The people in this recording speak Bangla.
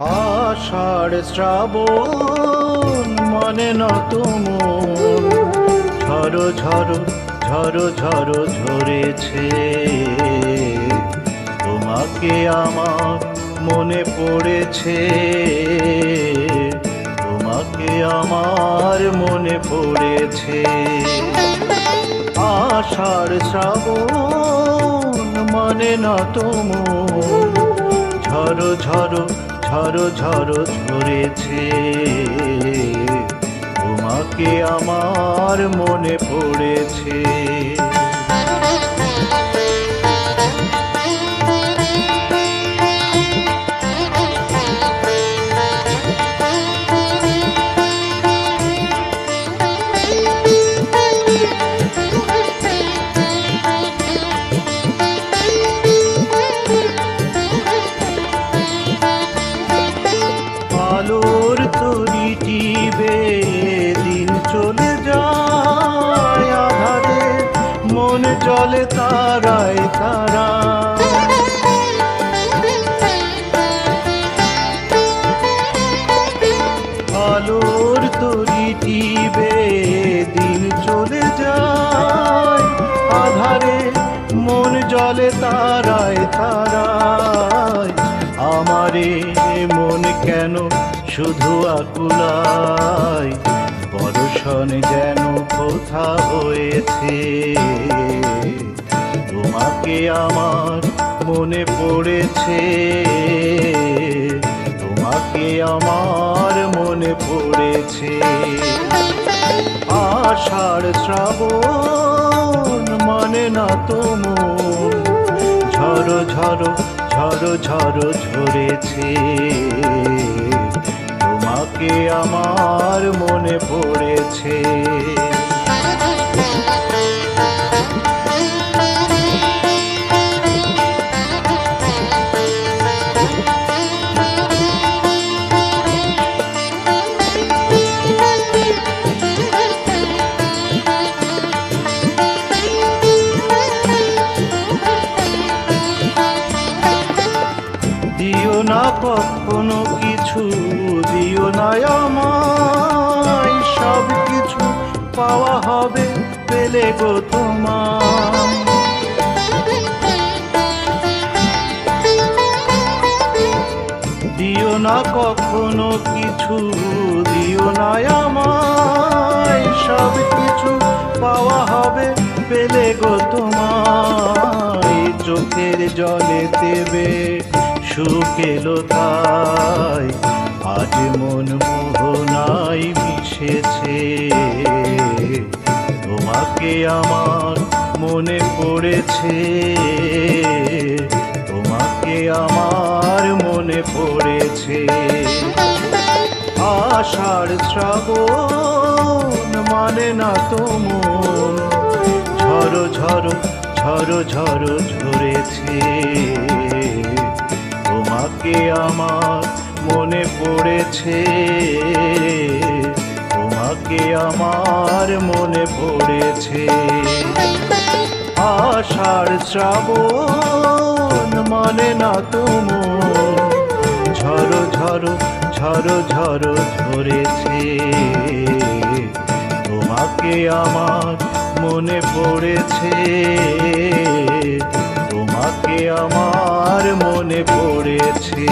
আষাঢ় শ্রাবণ মানে না তুমন ঝড়ো ঝড়ো ঝড়ো ঝড়ো ঝরেছে। তোমাকে আমার মনে পড়েছে। তোমাকে আমার মনে পড়েছে। আষাঢ় শ্রাবণ মানে না তুমন ঝড়ো ঝড়ো ঝড়ো ঝড় ঝরেছে। তোমাকে আমার মনে পড়েছে। জলে তারায় তারা। আলোর তরিটি বে দিন চলে যায়। আধারে মন জলে তারায় তারায়। আমারে মন কেন শুধু আকুলায়? বর্ষণ যেন কোথা হয়েছে? তোমাকে আমার মনে পড়েছে। তোমাকে আমার মনে পড়েছে। আষাঢ় শ্রাবণ মানে না তোমন ঝড়ো ঝড়ো ঝড়ো ঝড়ো ঝরেছে। তোমাকে আমার কখনো কিছু দিও না সব কিছু পাওয়া হবে পেলে গো তোমার দিও না কখনো কিছু, দিও না আমায়। সব কিছু পাওয়া হবে পেলে গো তোমায়। চোখের জলে দেবে শুকেলো তাই। আজ মন মোহনাই মিশেছে। তোমাকে আমার মনে পড়েছে। তোমাকে আমার মনে পড়েছে। আষাঢ় শ্রাবণ মানে না তোমন ঝড়ো ঝড়ো ঝড়ো ঝড়ো ঝরেছে। তোমাকে আমার, মনে পড়েছে। তোমাকে আমার মনে পড়েছে। আষাঢ় শ্রাবণ মানে না তুমন ঝড়ো ঝড়ো ঝড়ো ঝড়ো ঝরেছে। তোমাকে আমার মনে পড়েছে। তাকে আমার মনে পড়েছে।